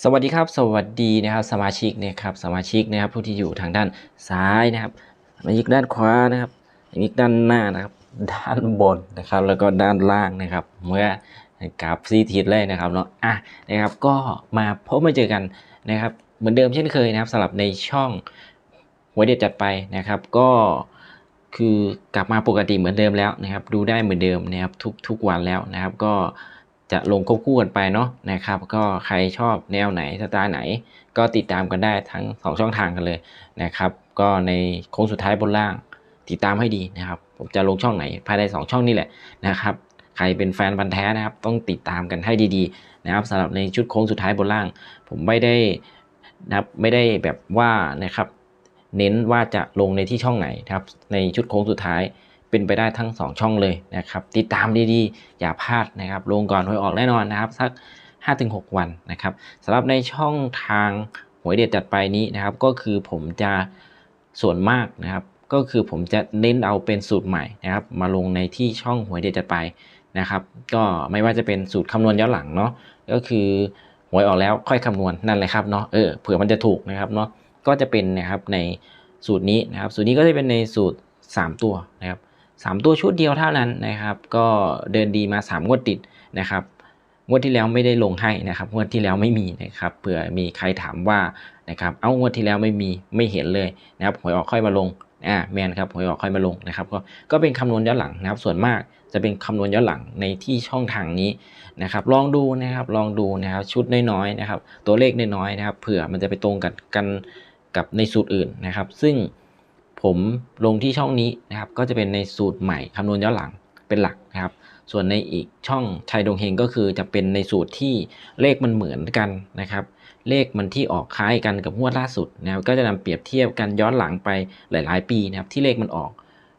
สวัสดีครับ สวัสดีนะครับสมาชิกนะครับสมาชิกนะครับผู้ที่อยู่ทางด้านซ้ายนะครับสมาชิกด้านขวานะครับสมาชิกด้านหน้านะครับ ด้านบนนะครับ แล้วก็ด้านล่างนะครับเมื่อกราฟซีทิศเลยนะครับเนาะอะนะครับก็มาพบมาเจอกันนะครับ เหมือนเดิมเช่นเคยนะครับสำหรับในช่องหัวเด็ดจัดไปนะครับ ก็คือกลับมาปกติเหมือนเดิมแล้วนะครับ ดูได้เหมือนเดิมนะครับทุกทุกวันแล้วนะครับ ก็ จะลงควบคู่กันไปเนาะนะครับ ก็ใครชอบแนวไหนสไตล์ไหน ก็ติดตามกันได้ทั้งสองช่องทางกันเลยนะครับ ก็ในโค้งสุดท้ายบนล่าง ติดตามให้ดีนะครับ ผมจะลงช่องไหนภายใน 2 ช่องนี้แหละนะครับใครเป็นแฟนบันแท้นะครับ ต้องติดตามกันให้ดีๆ นะครับสำหรับในชุดโค้งสุดท้ายบนล่าง ผมไม่ได้นะครับไม่ได้แบบว่านะครับ เน้นว่าจะลงในที่ช่องไหนนะครับ ในชุดโค้งสุดท้าย เป็นไปได้ทั้ง 2 ช่องเลยนะครับติดตามดีๆ อย่าพลาดนะครับลงก่อนหวยออกแน่นอนนะครับสัก 5-6 วันนะครับสำหรับในช่องทางหวยเด็ดจัดไปนี้นะครับก็คือผมจะส่วนมากนะครับก็คือผมจะเน้นเอาเป็นสูตรใหม่นะครับมาลงในที่ช่องหวยเด็ดจัดไปนะครับก็ไม่ว่าจะเป็นสูตรคำนวณย้อนหลังเนาะก็คือหวยออกแล้วค่อยคำนวณนั่นแหละครับเนาะเออเผื่อมันจะถูกนะครับเนาะก็จะเป็นนะครับในสูตรนี้นะครับสูตรนี้ก็จะเป็นในสูตร 3 ตัวนะครับ สามตัวชุดเดียวเท่านั้นนะครับ ก็เดินดีมา 3 งวดติดนะครับงวดที่แล้วไม่ได้ลงให้นะครับงวดที่แล้วไม่มีนะครับเผื่อมีใครถามว่านะครับเอางวดที่แล้วไม่มีไม่เห็นเลยนะครับหวยออกค่อยมาลงอ่าแมนครับหวยออกค่อยมาลงนะครับก็ก็เป็นคำนวณย้อนหลังนะครับ ส่วนมากจะเป็นคำนวณย้อนหลังในที่ช่องทางนี้นะครับ ลองดูนะครับลองดูนะครับชุดน้อยๆนะครับ ตัวเลขน้อยๆนะครับ เผื่อมันจะไปตรงกันกันกับในสูตรอื่นนะครับ ซึ่ง ผมลงที่ช่องนี้นะครับ ก็จะเป็นในสูตรใหม่คำนวณย้อนหลังเป็นหลักนะครับ ส่วนในอีกช่องชัยดงเฮงก็คือจะเป็นในสูตรที่เลขมันเหมือนกันนะครับ เลขมันที่ออกคล้ายกันกับงวดล่าสุดนะครับ ก็จะนำเปรียบเทียบกันย้อนหลังไปหลาย ๆ ปีนะครับ ที่เลขมันออก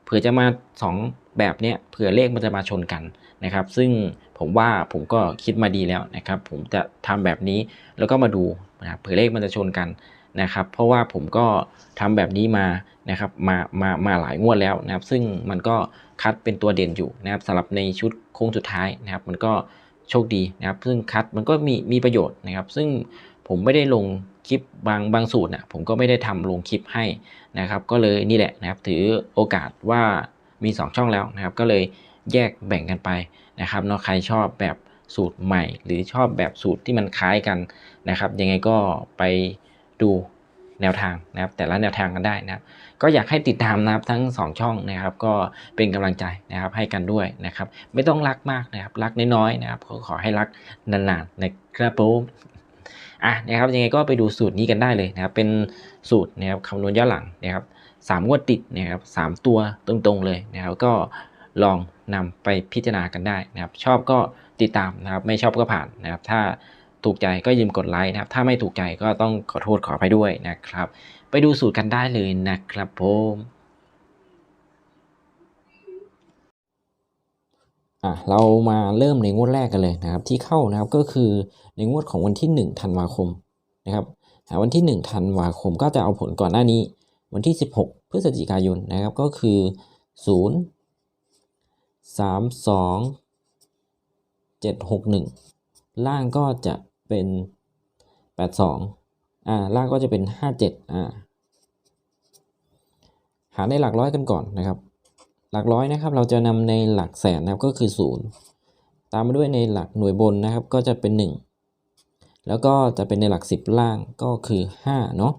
เผื่อจะมา 2 แบบเนี้ยเผื่อเลขมันจะมาชนกันนะครับ ซึ่งผมว่าผมก็คิดมาดีแล้วนะครับ ผมจะทำแบบนี้แล้วก็มาดูนะครับเผื่อเลขมันจะชนกันนะครับ เพราะว่าผมก็ทำแบบนี้มา นะครับมามามาหลายงวดแล้วนะครับซึ่งมันก็คัดเป็นตัวเด่นอยู่นะครับสำหรับในชุดโค้งสุดท้ายนะครับมันก็โชคดีนะครับ ซึ่งคัดมันก็มีมีประโยชน์นะครับ ซึ่งผมไม่ได้ลงคลิปบางบางสูตรนะผมก็ไม่ได้ทำลงคลิปให้นะครับ ก็เลยนี่แหละนะครับ ถือโอกาสว่ามี 2 ช่องแล้วนะครับ ก็เลยแยกแบ่งกันไปนะครับเนาะใครชอบแบบสูตรใหม่ หรือชอบแบบสูตรที่มันคล้ายกันนะครับ ยังไงก็ไปดูแนวทางนะครับ แต่ละแนวทางกันได้นะ ก็อยากให้ติดตามนะครับทั้ง 2 ช่องนะครับก็เป็นกำลังใจนะครับให้กันด้วยนะครับไม่ต้องรักมากนะครับรักน้อยๆนะครับขอขอให้รักนานๆนะครับผมอะนะครับยังไงก็ไปดูสูตรนี้กันได้เลยนะครับเป็นสูตรนะครับคำนวณย้อนหลังนะครับสามงวดติดนะครับสามตัวตรงๆเลยนะครับก็ลองนำไปพิจารณากันได้นะครับชอบก็ติดตามนะครับไม่ชอบก็ผ่านนะครับถ้าถูกใจก็ยืมกดไลค์นะครับถ้าไม่ถูกใจก็ต้องขอโทษขอไปด้วยนะครับ ไปดูสูตรกันได้เลยนะครับผมอะเรามาเริ่มในงวดแรกกันเลยนะครับที่เข้านะครับก็คือในงวดของวันที่ 1 ธันวาคมนะครับวันที่ 1 ธันวาคมก็จะเอาผลก่อนหน้านี้ วันที่ 16 พฤศจิกายนนะครับก็คือ 0 3 2 7 6 1 ล่างก็จะเป็น 82 อ่าล่างก็จะเป็น 57อ่าหาในหลักร้อยกันก่อนนะครับ หลักร้อยนะครับเราจะนำในหลักแสนนะครับก็คือ 0 ตามมาด้วยในหลักหน่วยบนนะครับก็จะเป็น 1 แล้วก็จะเป็นในหลัก 10 ล่างก็คือ5เนาะ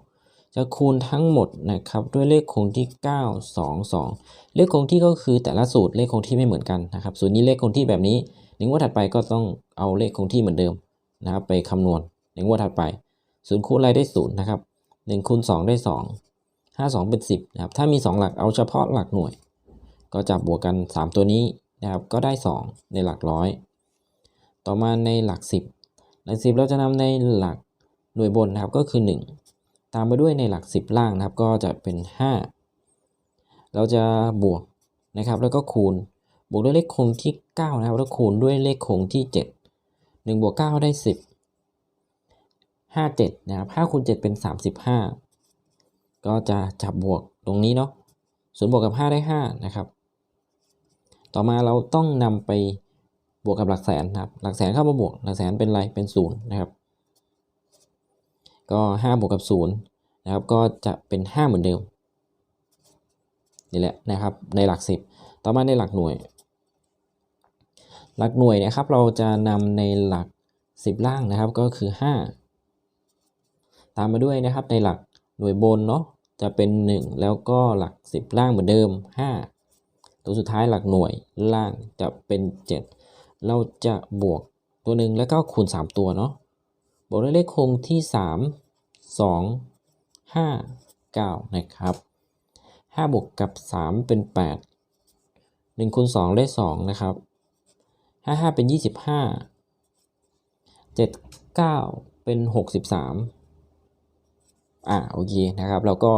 จะคูณทั้งหมดนะครับด้วยเลขคงที่ 9 2 2 เลขคงที่ก็คือแต่ละสูตรเลขคงที่ไม่เหมือนกันนะครับสูตรนี้เลขคงที่แบบนี้ในงวดถัดไปก็ต้องเอาเลขคงที่เหมือนเดิมนะครับไปคำนวณในงวดถัดไป ศูนย์คูณอะไรได้ศูนย์นะครับหนึ่งคูณสองได้สองห้าสองเป็นสิบนะครับ ถ้ามีสองหลักเอาเฉพาะหลักหน่วย ก็จับบวกกัน3ตัวนี้นะครับ ก็ได้2ในหลักร้อย ต่อมาในหลัก10หลัก10เราจะนำในหลักหน่วยบนนะครับก็คือ 1 ตามไปด้วยในหลัก 10 ล่างนะครับก็จะเป็น 5 เราจะบวกนะครับแล้วก็คูณบวกด้วยเลขคงที่ 9 นะครับแล้วคูณด้วยเลขคงที่ 7 1บวก9ได้ 10 5 7 นะครับ5คูณ7เป็น 35 ก็จะจับบวกตรงนี้เนาะศูนย์บวกกับ 5 ได้ 5 นะครับ ต่อมาเราต้องนำไปบวกกับหลักแสนนะครับ หลักแสนเข้ามาบวก หลักแสนเป็นไร เป็นศูนย์นะครับ ก็ห้าบวกกับศูนย์นะครับ ก็จะเป็นห้าเหมือนเดิม นี่แหละนะครับ ในหลักสิบต่อมาในหลักหน่วย หลักหน่วยนะครับ เราจะนำในหลักสิบล่างนะครับ ก็คือห้า ตามมาด้วยนะครับในหลักหน่วยบนเนาะจะเป็น 1 แล้วก็หลัก 10 ล่างเหมือนเดิม 5 ตัวสุดท้ายหลักหน่วยล่างจะเป็น 7 เราจะบวกตัวหนึ่งแล้วก็คูณ 3 ตัวเนาะบวกด้วยเลขคงที่ 3 2 5 9 นะครับ 5 บวกกับ 3 เป็น 8 1คูณ2ได้2นะครับ 5 5 เป็น 25 7 9 เป็น 63 อ่าโอเคนะครับแล้วก็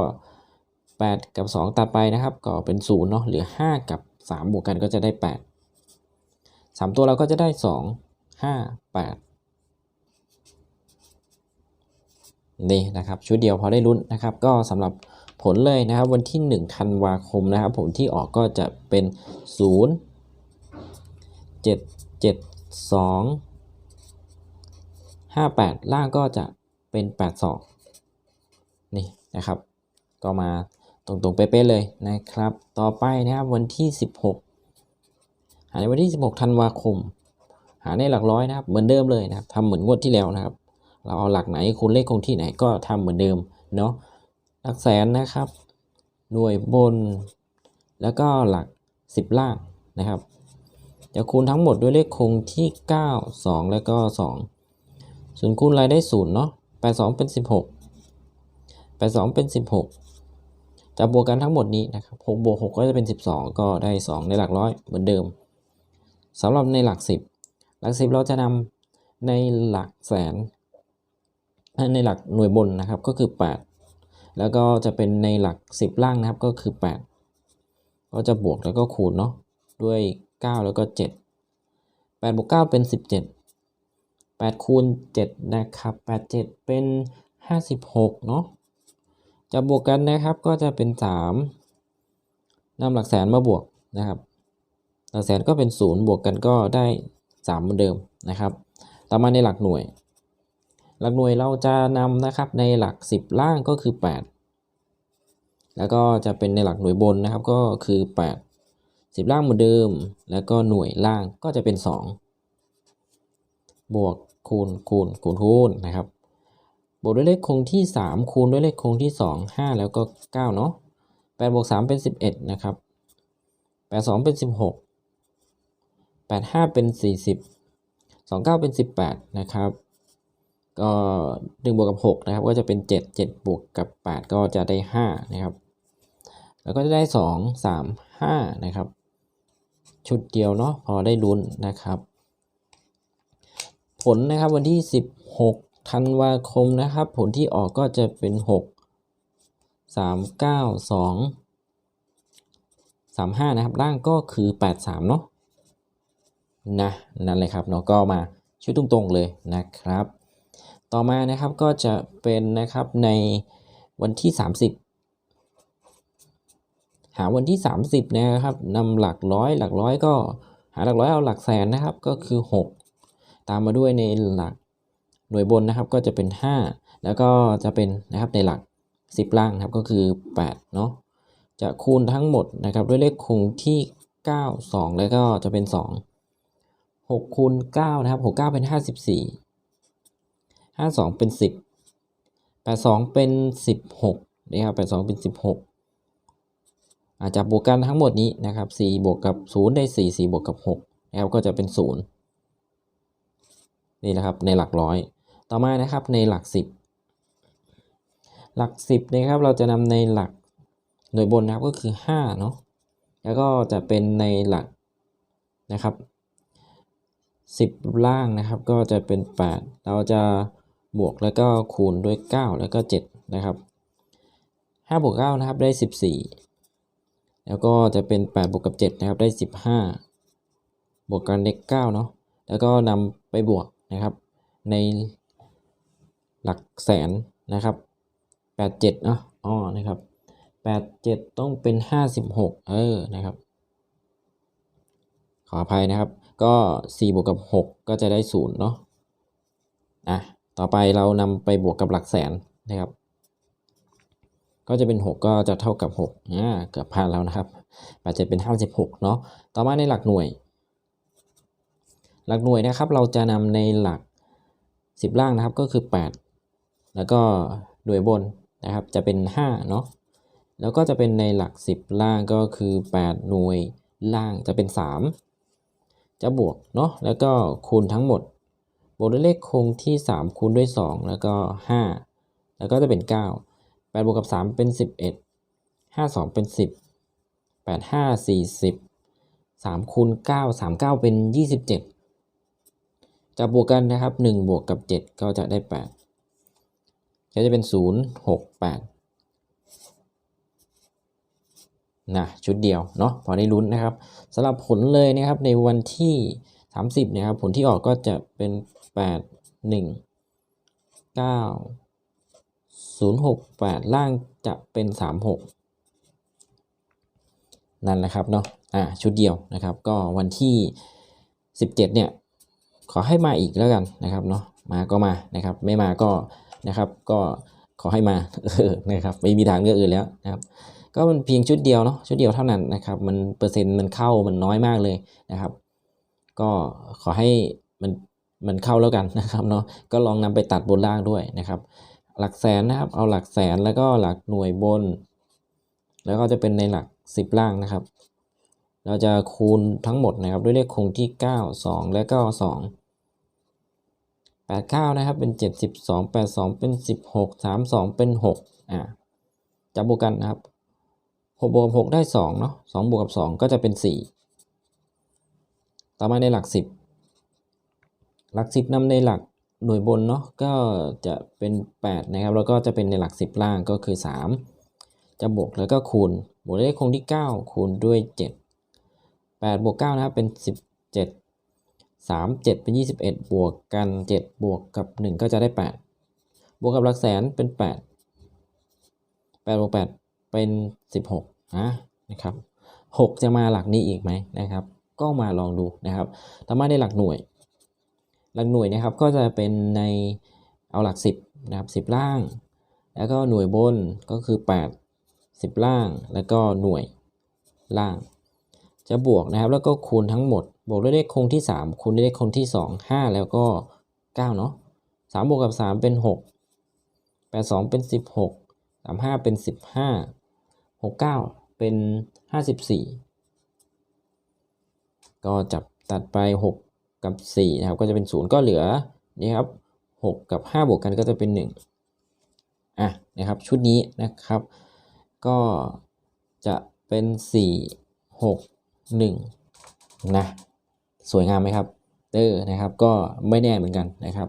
8 กับ 2 ตัดไปนะครับ ก็เป็น0เนาะเหลือ 5 กับ 3 บวกกันก็จะได้ 8 3 ตัวเราก็จะได้ 2 5 8นี่นะครับชุดเดียวพอได้ลุ้นนะครับ ก็สำหรับผลเลยนะครับ วันที่ 1 ธันวาคมนะครับผลที่ออกก็จะเป็น 0 7 7 2 5 8 ล่างก็จะเป็น 8 2 นี่นะครับ ก็มาตรงๆเป๊ะๆเลยนะครับ ต่อไปนะครับวันที่ 16 หาในวันที่ 16ธันวาคม หาในหลักร้อยนะครับเหมือนเดิมเลยนะครับทำเหมือนงวดที่แล้วนะครับ เราเอาหลักไหนคูณเลขคงที่ไหนก็ทำเหมือนเดิมเนาะหลักแสนนะครับ หน่วยบน แล้วก็หลัก 10 ล่างนะครับจะคูณทั้งหมดด้วยเลขคงที่ 9 2 แล้วก็ 2 ส่วนคูณรายได้0เนาะ82เป็น 16 82 เป็น 16 จะบวกกันทั้งหมดนี้นะครับ6บวก6ก็จะเป็น 12 ก็ได้ 2 ในหลักร้อยเหมือนเดิมสำหรับในหลัก 10 หลัก 10 เราจะนำในหลักแสน ในหลักหน่วยบนนะครับก็คือ 8 แล้วก็จะเป็นในหลัก 10 ล่างนะครับก็คือ 8 ก็จะบวกแล้วก็คูณเนาะด้วย 9 แล้วก็ 7 8บวก9เป็น 17 8คูณ7นะครับ 8 7 เป็น 56 เนาะ จะบวกกันนะครับก็จะเป็น3นำหลักแสนมาบวกนะครับ หลักแสนก็เป็น 0 บวกกันก็ได้3เหมือนเดิมนะครับ ต่อมาในหลักหน่วย หลักหน่วยเราจะนำนะครับในหลัก 10 ล่างก็คือ 8 แล้วก็จะเป็นในหลักหน่วยบนนะครับก็คือ 8 10 ล่างเหมือนเดิม แล้วก็หน่วยล่างก็จะเป็น 2 บวกคูณคูณคูณคูณนะครับ บวกด้วยเลขคงที่ 3 คูณด้วยเลขคงที่ 2 5 แล้วก็ 9 เนาะ8บวก3เป็น 11 นะครับ 82 เป็น 16 85 เป็น 40 29 เป็น 18 นะครับ ก็1บวกกับ 6 นะครับ ก็จะเป็น 7 7 บวกกับ 8 ก็จะได้ 5 นะครับ แล้วก็จะได้ 2 3 5 นะครับ ชุดเดียวเนาะพอได้ลุ้นนะครับ ผลนะครับวันที่ 16 ธันวาคมนะครับ ผลที่ออกก็จะเป็น 6 3 9 2 3 5 นะครับ ล่างก็คือ 8 3 เนาะนะนั่นเลยครับเนาะก็มาชุดตรงๆเลยนะครับ ต่อมานะครับก็จะเป็นนะครับในวันที่ 30 หาวันที่ 30 นะครับนำหลักร้อยหลักร้อยก็หาหลักร้อยเอาหลักแสนนะครับก็คือ 6 ตามมาด้วยในหลัก หน่วยบนนะครับก็จะเป็น 5 แล้วก็จะเป็นนะครับในหลัก 10 ล่างนะครับก็คือ8เนาะจะคูณทั้งหมดนะครับด้วยเลขคงที่ 9 2 แล้วก็จะเป็น 2 6คูณ9นะครับ6 9 เป็น 54 52 เป็น 10 82 เป็น 16นะครับ82 เป็น 16 อาจจะบวกกันทั้งหมดนี้นะครับ4บวกกับ 0 ได้ 4 4 บวกกับ6นะครับก็จะเป็น 0 นี่นะครับในหลักร้อย ต่อมานะครับในหลัก 10 หลัก 10นะครับเราจะนำในหลักหน่วยบนนะครับก็คือ5เนาะแล้วก็จะเป็นในหลักนะครับ 10 ล่างนะครับก็จะเป็น 8 เราจะบวกแล้วก็คูณด้วย 9 แล้วก็ 7 นะครับ5บวก9นะครับได้ 14 แล้วก็จะเป็น 8 บวกกับ 7 นะครับได้ 15 บวกกันเลข9เนาะแล้วก็นำไปบวกนะครับ ใน หลักแสนนะครับ 87เนาะอ๋อนะครับ 87 ต้องเป็น 56 เออนะครับ ขออภัยนะครับ ก็ 4 บวกกับ 6 ก็จะได้ 0 เนาะอะต่อไปเรานำไปบวกกับหลักแสนนะครับ ก็จะเป็น 6 ก็จะเท่ากับ6อ่าเกือบผ่านแล้วนะครับอาจจะเป็น 56 เนาะต่อมาในหลักหน่วย หลักหน่วยนะครับ เราจะนำในหลัก 10 ล่างนะครับก็คือ 8 แล้วก็หน่วยบนนะครับจะเป็น5เนาะแล้วก็จะเป็นในหลัก 10 ล่างก็คือ 8 หน่วยล่างจะเป็น 3 จะบวกเนาะแล้วก็คูณทั้งหมดบวกด้วยเลขคงที่ 3 คูณด้วย 2 แล้วก็ 5 แล้วก็จะเป็น 9 8บวกกับ 3 เป็น 11 5 2 เป็น 10 8 5 40 3คูณ9 3 9 เป็น 27 จะบวกกันนะครับ 1 บวกกับ 7 ก็จะได้ 8 ก็จะเป็น 0 6 8นะชุดเดียวเนาะพอได้ลุ้นนะครับสำหรับผลเลยนะครับในวันที่ 30นะครับผลที่ออกก็จะเป็น 8 1 9 0 6 8 ล่างจะเป็น 3 6 นั่นแหละครับเนาะอ่าชุดเดียวนะครับ ก็วันที่ 17 เนี่ย ขอให้มาอีกแล้วกันนะครับเนาะมาก็มานะครับ ไม่มาก็ นะครับ ก็ขอให้มานะครับไม่มีทางเลือกอื่นแล้วนะครับ ก็มันเพียงชุดเดียวเนาะชุดเดียวเท่านั้นนะครับ มันเปอร์เซ็นต์มันเข้ามันน้อยมากเลยนะครับ ก็ขอให้มันมันเข้าแล้วกันนะครับเนาะก็ลองนำไปตัดบนล่างด้วยนะครับ หลักแสนนะครับ เอาหลักแสนแล้วก็หลักหน่วยบน แล้วก็จะเป็นในหลัก 10 ล่างนะครับ เราจะคูณทั้งหมดนะครับ ด้วยเลขคงที่ 9 2 และก็2 8 9 นะครับ เป็น 72 82 เป็น 16 32 เป็น 6 อ่าจะบบวกกันนะครับ 6 บวกกับ 6 ได้ 2 เนาะ2บวกกับ 2 ก็จะเป็น 4 ต่อมาในหลัก 10 หลัก 10นำในหลักหน่วยบนเนาะ ก็จะเป็น 8 นะครับ แล้วก็จะเป็นในหลัก 10 ล่างก็คือ 3 จะบวกแล้วก็คูณ บวกด้วยเลขคงที่ 9 คูณด้วย 7 8 บวก 9 นะครับ เป็น 17 3 7 เป็น 21 บวกกัน 7 บวกกับ 1 ก็จะได้ 8 บวกกับหลักแสนเป็น 8 8บวก8เป็น 16นะนะครับ 6 จะมาหลักนี้อีกไหมนะครับ ก็มาลองดูนะครับต่อมาในหลักหน่วย หลักหน่วยนะครับก็จะเป็นในเอาหลัก 10นะครับ10 ล่าง แล้วก็หน่วยบนก็คือ 8 10 ล่างแล้วก็หน่วยล่าง จะบวกนะครับแล้วก็คูณทั้งหมด บวกด้วยเลขคงที่ 3 คูณด้วยเลขคงที่ 2 5 แล้วก็ 9 เนาะ3บวกกับ 3 เป็น 6 8 2 เป็น 16 3 5 เป็น 15 6 9 เป็น 54 ก็จับตัดไป 6 กับ 4 นะครับ ก็จะเป็น 0 ก็เหลือนี่ครับ 6 กับ 5 บวกกันก็จะเป็น 1 อะนะครับชุดนี้นะครับ ก็จะเป็น 4 6 1 นะ สวยงามไหมครับ เออ นะครับ ก็ไม่แน่เหมือนกันนะครับ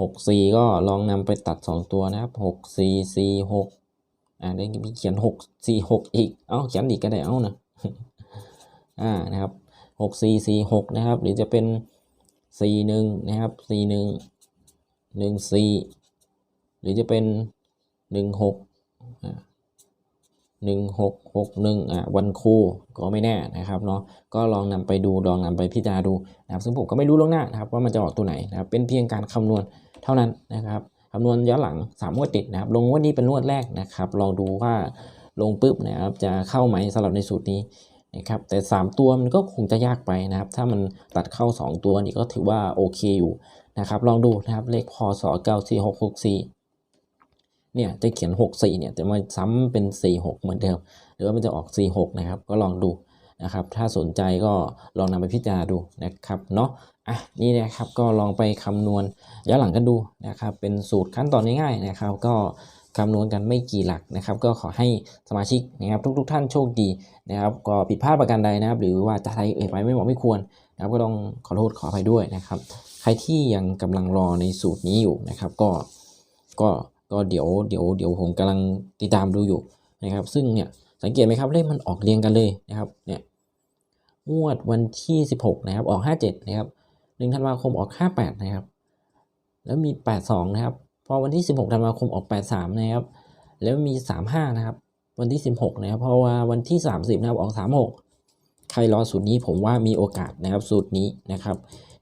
6 4ก็ลองนำไปตัด 2 ตัวนะครับ6 4 4 6อ่าได้มีเขียน6 4 6อีก เอ้า เขียนอีกก็ได้ เอ้านะ อ่า นะครับ6 4 4 6นะครับ หรือจะเป็น4 1นะครับ4 1 1 4หรือจะเป็น 1 6อ่า หนึ่งหกหกหนึ่งอะวันครูก็ไม่แน่นะครับเนาะก็ลองนำไปดูลองนำไปพิจารณาดูนะครับซึ่งผมก็ไม่รู้ล่วงหน้านะครับว่ามันจะออกตัวไหนนะครับเป็นเพียงการคำนวณเท่านั้นนะครับคำนวณย้อนหลัง3งวดติดนะครับ ลงงวดนี้เป็นงวดแรกนะครับลองดูว่าลงปุ๊บนะครับจะเข้าไหมสำหรับในสูตรนี้นะครับแต่ 3 ตัวมันก็คงจะยากไปนะครับ ถ้ามันตัดเข้า 2 ตัวนี่ก็ถือว่าโอเคอยู่นะครับลองดูนะครับเลขพศ94664 เนี่ยจะเขียน 64 เนี่ยแต่มาซ้ำเป็น 46 เหมือนเดิม หรือว่ามันจะออก 46 นะครับ ก็ลองดูนะครับ ถ้าสนใจก็ลองนำไปพิจารณาดูนะครับเนาะอะนี่นะครับก็ลองไปคำนวณย้อนหลังกันดูนะครับ เป็นสูตรขั้นตอนง่ายๆนะครับ ก็คำนวณกันไม่กี่หลักนะครับ ก็ขอให้สมาชิกนะครับทุกๆท่านโชคดีนะครับ ก็ผิดพลาดประการใดนะครับ หรือว่าจะอะไรเอ่ยไปไม่เหมาะไม่ควรนะครับ ก็ต้องขอโทษขออภัยด้วยนะครับ ใครที่ยังกำลังรอในสูตรนี้อยู่นะครับ ก็ก็ ก็เดี๋ยวเดี๋ยวเดี๋ยวผมกำลังติดตามดูอยู่นะครับ ซึ่งเนี่ยสังเกตไหมครับเลขมันออกเรียงกันเลยนะครับเนี่ยงวดวันที่ 16 นะครับ ออก 57 นะครับ1ธันวาคมออก 58 นะครับ แล้วมี 82 นะครับ พอวันที่ 16ธันวาคมออก 83 นะครับ แล้วมี 35 นะครับ วันที่ 16 นะครับพราะว่าวันที่ 30 นะครับ ออก 36 ใครรอสูตรนี้ผมว่ามีโอกาสนะครับ สูตรนี้นะครับ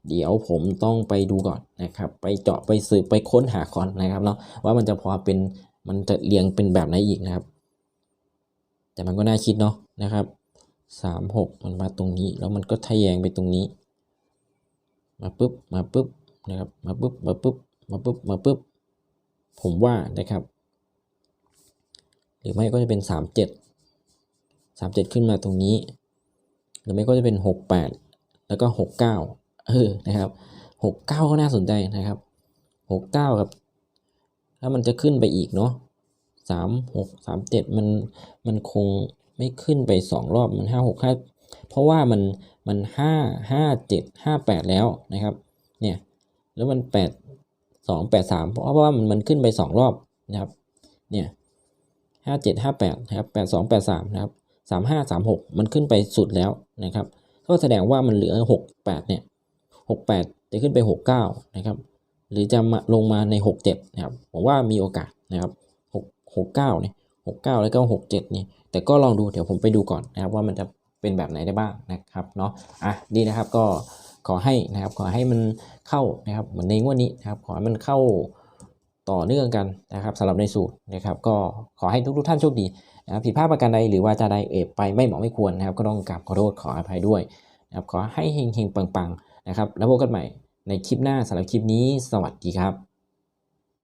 เดี๋ยวผมต้องไปดูก่อนนะครับ ไปเจาะไปสืบไปค้นหาก่อนนะครับเนาะว่ามันจะพอเป็นมันจะเรียงเป็นแบบไหนอีกนะครับ แต่มันก็น่าคิดเนาะนะครับสามหกมันมาตรงนี้ แล้วมันก็ทะแยงไปตรงนี้ มาปุ๊บมาปุ๊บนะครับมาปุ๊บมาปุ๊บมาปุ๊บมาปุ๊บผมว่านะครับ หรือไม่ก็จะเป็นสามเจ็ดสามเจ็ดขึ้นมาตรงนี้ หรือไม่ก็จะเป็นหกแปดแล้วก็หก เออนะครับหกเก้าก็น่าสนใจนะครับหกเก้าครับ ถ้ามันจะขึ้นไปอีกเนาะสามหกสามเจ็ดมันมันคงไม่ขึ้นไปสองรอบมันห้าหกห้าเพราะว่ามันมันห้าห้าเจ็ดห้าแปดแล้วนะครับ เนี่ยแล้วมันแปดสองแปดสามเพราะว่ามันมันขึ้นไปสองรอบนะครับ เนี่ยห้าเจ็ดห้าแปดนะครับแปดสองแปดสามนะครับสามห้าสามหกมันขึ้นไปสุดแล้วนะครับ ก็แสดงว่ามันเหลือหกแปดเนี่ย หกแปดจะขึ้นไปหกเก้านะครับ หรือจะมาลงมาในหกเจ็ดนะครับ ผมว่ามีโอกาสนะครับหกหกเก้านี่ยหกเก้าแล้วก็หกเจ็ดนี่ แต่ก็ลองดู เดี๋ยวผมไปดูก่อนนะครับว่ามันจะเป็นแบบไหนได้บ้างนะครับ เนาะอะ ดีนะครับก็ขอให้นะครับ ขอให้มันเข้านะครับ เหมือนในงวดนี้นะครับ ขอให้มันเข้าต่อเนื่องกันนะครับสำหรับในสูตรนะครับ ก็ขอให้ทุกๆท่านโชคดีนะครับผิดพลาดประการใดหรือว่าจะใดเอบไปไม่เหมาะไม่ควรนะครับ ก็ต้องกราบขอโทษขออภัยด้วยนะครับขอให้เฮงๆปังๆ นะครับ แล้วพบกันใหม่ในคลิปหน้าสำหรับคลิปนี้ สวัสดีครับ